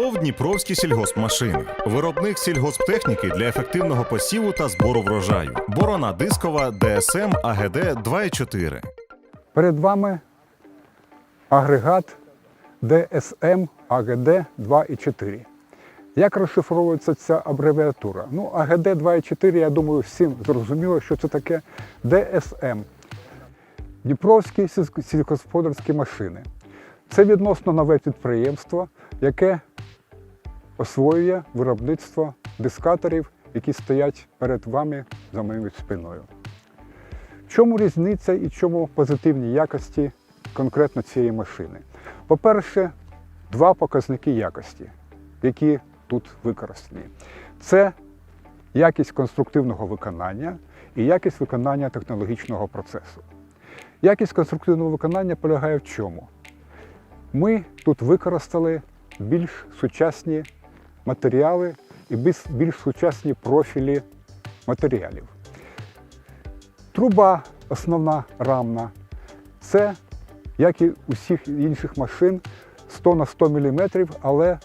ТОВ Дніпровські сільгоспмашини. Виробник сільгосптехніки для ефективного посіву та збору врожаю. Борона дискова ДСМ АГД 2,4. Перед вами агрегат DSM AGD 2.4. Як розшифровується ця абревіатура? Ну, АГД 2.4, я думаю, всім зрозуміло, що це таке DSM. Дніпровські сільсько- сільськогосподарські машини. Це відносно нове підприємство, яке освоює виробництво дискаторів, які стоять перед вами за моєю спиною. В чому різниця і чому позитивні якості конкретно цієї машини? По-перше, два показники якості, які тут використані. Це якість конструктивного виконання і якість виконання технологічного процесу. Якість конструктивного виконання полягає в чому? Ми тут використали більш сучасні матеріали і більш- сучасні профілі матеріалів. Труба основна рамна. Це, як і усіх інших машин, 100 на 100 мм, але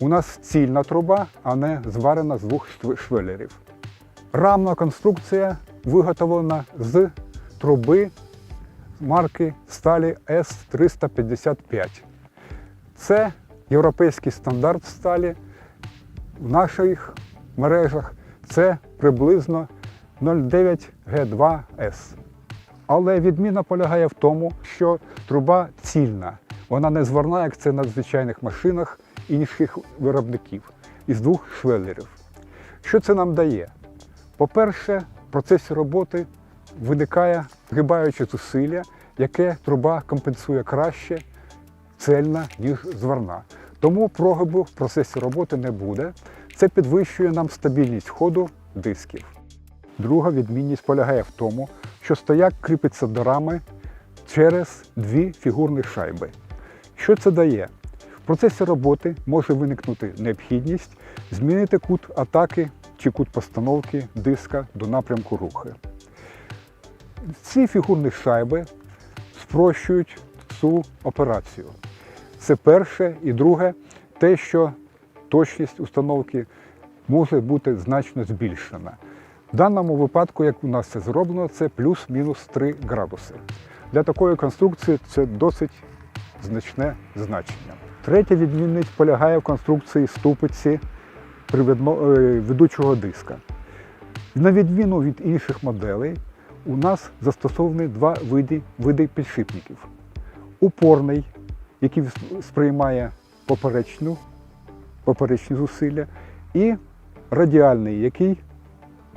у нас цільна труба, а не зварена з двох швелерів. Рамна конструкція виготовлена з труби марки сталі С355. Це європейський стандарт сталі. В наших мережах це приблизно 09 Г2С. Але відміна полягає в тому, що труба цільна. Вона не зварна, як це на звичайних машинах інших виробників із двох швелерів. Що це нам дає? По-перше, в процесі роботи виникає згибаюче зусилля, яке труба компенсує краще, цельна, ніж зварна. Тому прогибу в процесі роботи не буде. Це підвищує нам стабільність ходу дисків. Друга відмінність полягає в тому, що стояк кріпиться до рами через дві фігурні шайби. Що це дає? В процесі роботи може виникнути необхідність змінити кут атаки чи кут постановки диска до напрямку руху. Ці фігурні шайби спрощують цю операцію. Це перше і друге, те, що точність установки може бути значно збільшена. В даному випадку, як у нас це зроблено, це плюс-мінус 3 градуси. Для такої конструкції це досить значне значення. Третя відмінність полягає в конструкції ступиці е, ведучого диска. На відміну від інших моделей, у нас застосовані два види, види підшипників. Упорний, який сприймає поперечну, поперечні зусилля, і радіальний, який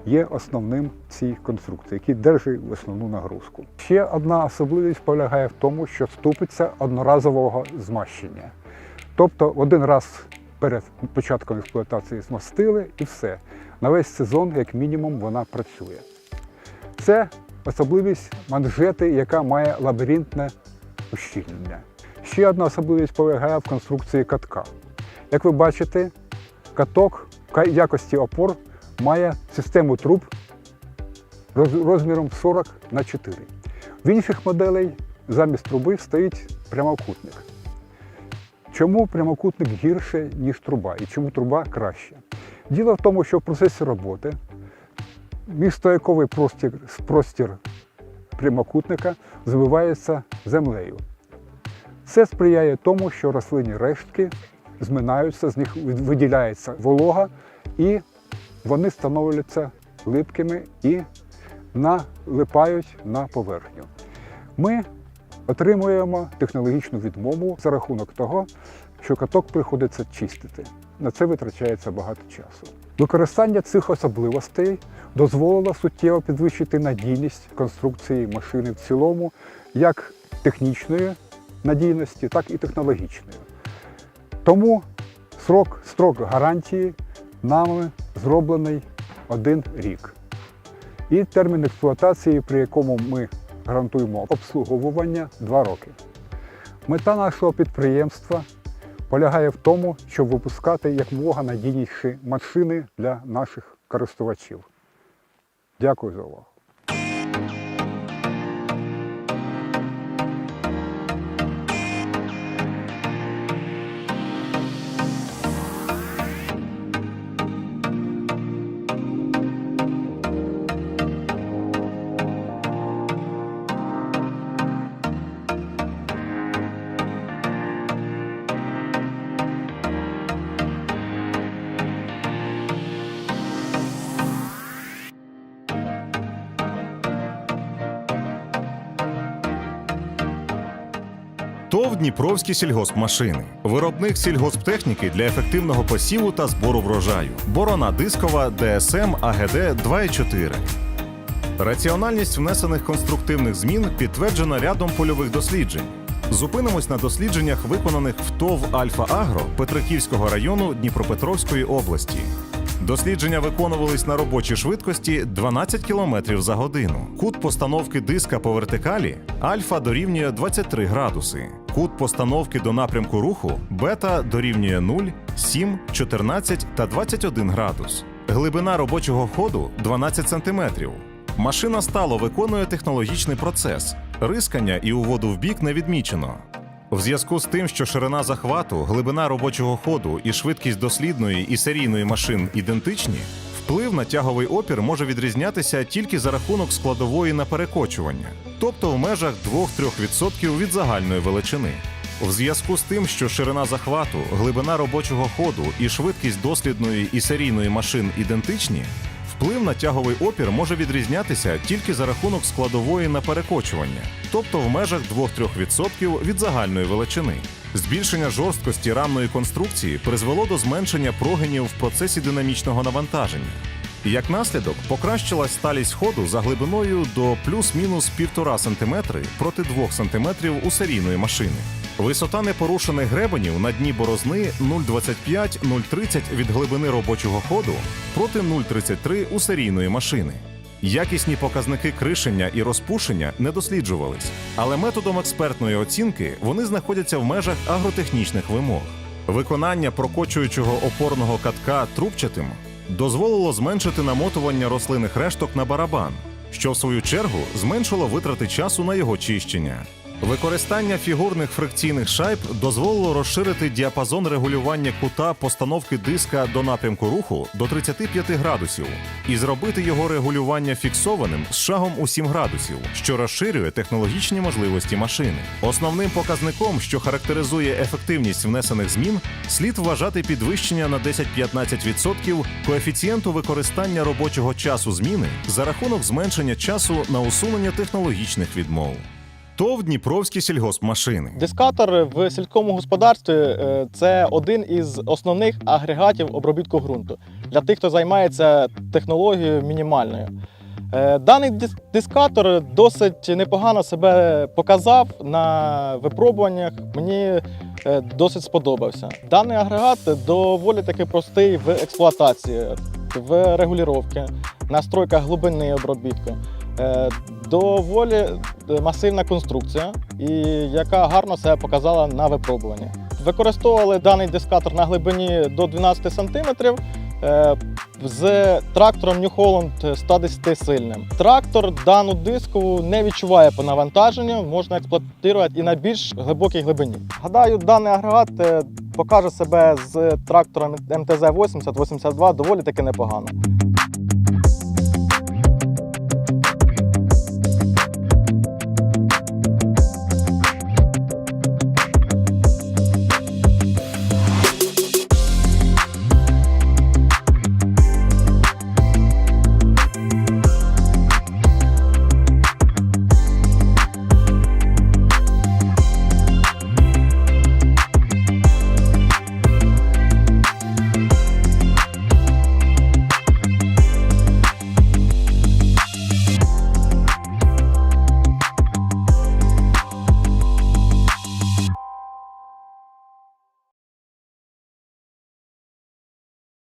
є основним цій конструкції, який держить основну нагрузку. Ще одна особливість полягає в тому, що ступиця одноразового змащення. Тобто один раз перед початком експлуатації змастили і все. На весь сезон, як мінімум, вона працює. Це особливість манжети, яка має лабіринтне ущільнення. Ще одна особливість полягає в конструкції катка. Як ви бачите, каток в якості опор має систему труб розміром 40 на 4. В інших моделей замість труби стоїть прямокутник. Чому прямокутник гірше, ніж труба, і чому труба краще? Діло в тому, що в процесі роботи міжстояковий простір, простір прямокутника забивається землею. Це сприяє тому, що рослинні рештки зминаються, з них виділяється волога, і вони становляться липкими і налипають на поверхню. Ми отримуємо технологічну відмову за рахунок того, що каток приходиться чистити. На це витрачається багато часу. Використання цих особливостей дозволило суттєво підвищити надійність конструкції машини в цілому, як технічної надійності, так і технологічної. Тому срок, строк гарантії нами зроблений один рік. І термін експлуатації, при якому ми гарантуємо обслуговування 2 роки. Мета нашого підприємства полягає в тому, щоб випускати якомога надійніші машини для наших користувачів. Дякую за увагу. ТОВ Дніпровські сільгоспмашини. Виробник сільгосптехніки для ефективного посіву та збору врожаю. Борона дискова ДСМ АГД 2.4. Раціональність внесених конструктивних змін підтверджена рядом польових досліджень. Зупинимось на дослідженнях, виконаних в ТОВ Альфа Агро Петриківського району Дніпропетровської області. Дослідження виконувались на робочій швидкості 12 км за годину. Кут постановки диска по вертикалі альфа дорівнює 23 градуси. Кут постановки до напрямку руху бета дорівнює 0, 7, 14 та 21 градус. Глибина робочого ходу 12 см. Машина стало виконує технологічний процес. Рискання і уводу в бік не відмічено. В зв'язку з тим, що ширина захвату, глибина робочого ходу і швидкість дослідної і серійної машин ідентичні, вплив на тяговий опір може відрізнятися тільки за рахунок складової на перекочування, тобто в межах 2-3% від загальної величини. В зв'язку з тим, що ширина захвату, глибина робочого ходу і швидкість дослідної і серійної машин ідентичні, Вплив на тяговий опір може відрізнятися тільки за рахунок складової на перекочування, тобто в межах 2-3% від загальної величини. Збільшення жорсткості рамної конструкції призвело до зменшення прогинів в процесі динамічного навантаження. Як наслідок, покращилась сталість ходу за глибиною до плюс-мінус 1,5 см проти 2 см у серійної машини. Висота непорушених гребенів на дні борозни 0,25-0,30 від глибини робочого ходу проти 0,33 у серійної машини. Якісні показники кришення і розпушення не досліджувались, але методом експертної оцінки вони знаходяться в межах агротехнічних вимог. Виконання прокочуючого опорного катка трубчатим дозволило зменшити намотування рослинних решток на барабан, що в свою чергу зменшило витрати часу на його чищення. Використання фігурних фрикційних шайб дозволило розширити діапазон регулювання кута постановки диска до напрямку руху до 35 градусів і зробити його регулювання фіксованим з шагом у 7 градусів, що розширює технологічні можливості машини. Основним показником, що характеризує ефективність внесених змін, слід вважати підвищення на 10-15% коефіцієнту використання робочого часу зміни за рахунок зменшення часу на усунення технологічних відмов. ТОВ Дніпровські сільгоспмашини. Дискатор в сільському господарстві е, це один із основних агрегатів обробітку ґрунту для тих, хто займається технологією мінімальною. Е, Даний дискатор досить непогано себе показав на випробуваннях. Мені е, досить сподобався. Даний агрегат доволі таки простий в експлуатації, в регулювання, настройках глибини обробітку. Доволі е, масивна конструкція, і яка гарно себе показала на випробуванні. Використовували даний дискатор на глибині до 12 см е, з трактором New Holland 110 сильним. Трактор дану дискову не відчуває по навантаженню, можна експлуатувати і на більш глибокій глибині. Гадаю, даний агрегат е, покаже себе з трактором МТЗ 80-82 доволі таки непогано.